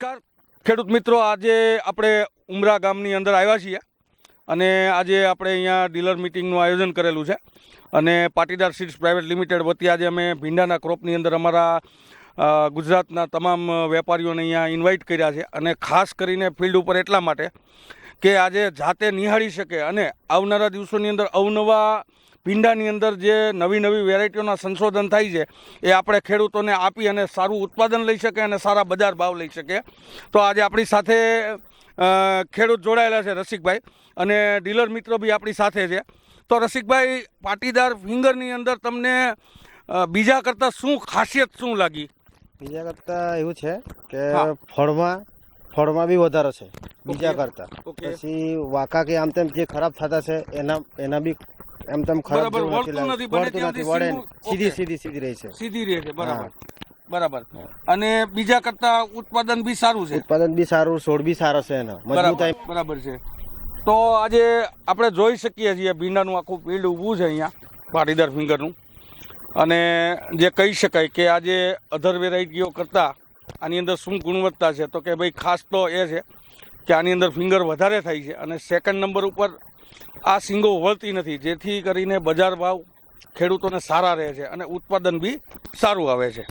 નમસ્કાર. ખેડૂત મિત્રો, આજે આપણે ઉમરા ગામની અંદર આવ્યા છીએ અને આજે આપણે અહીંયા ડીલર મિટિંગનું આયોજન કરેલું છે અને પાટીદાર સીડ્સ પ્રાઇવેટ લિમિટેડ વતી આજે અમે ભીંડાના ક્રોપની અંદર અમારા ગુજરાતના તમામ વેપારીઓને અહીંયા ઇન્વાઇટ કર્યા છે અને ખાસ કરીને ફિલ્ડ ઉપર એટલા માટે કે આજે જાતે નિહાળી શકે અને આવનારા દિવસોની અંદર અવનવા ભીંડાની અંદર જે નવી નવી વેરાયટીઓના સંશોધન થાય છે એ આપણે ખેડૂતોને આપી અને સારું ઉત્પાદન લઈ શકે અને સારા બજાર ભાવ લઈ શકે. તો આજે આપણી સાથે ખેડૂત જોડાયેલા છે રસિકભાઈ અને ડીલર મિત્રો બી આપણી સાથે છે. તો રસિકભાઈ પાટીદાર ફિંગરની અંદર તમને બીજા કરતાં શું ખાસિયત શું લાગી? બીજા કરતાં એવું છે કે. ફળમાં ફળમાં બી વધારે છે બીજા કરતાં. પછી વાકા કે આમ તેમ જે ખરાબ થતા છે એના એના બી એમ તેમ ખરાબ બરાબર, વળતું નથી, બને ત્યાંથી વળે સીધી સીધી સીધી રહે છે. સીધી રહે છે બરાબર. બરાબર. અને બીજા કરતાં ઉત્પાદન બી સારું છે. ઉત્પાદન બી સારું છોડ બી સારા છે એના. બરાબર બરાબર છે. તો આજે આપણે જોઈ શકીએ છીએ ભીંડાનું આખું ફિલ્ડ ઊભું છે અહીંયા પાટીદાર ફિંગરનું. અને જે કહી શકાય કે આજે અધર વેરાયટીઓ કરતાં આની અંદર શું ગુણવત્તા છે? તો કે ભાઈ ખાસ તો એ છે કે આની અંદર ફિંગર વધારે થાય છે અને સેકન્ડ નંબર ઉપર આ સિંગો વળતી નથી, જેથી કરીને બજાર ભાવ ખેડૂતોને સારા રહે છે અને ઉત્પાદન બી સારું આવે છે.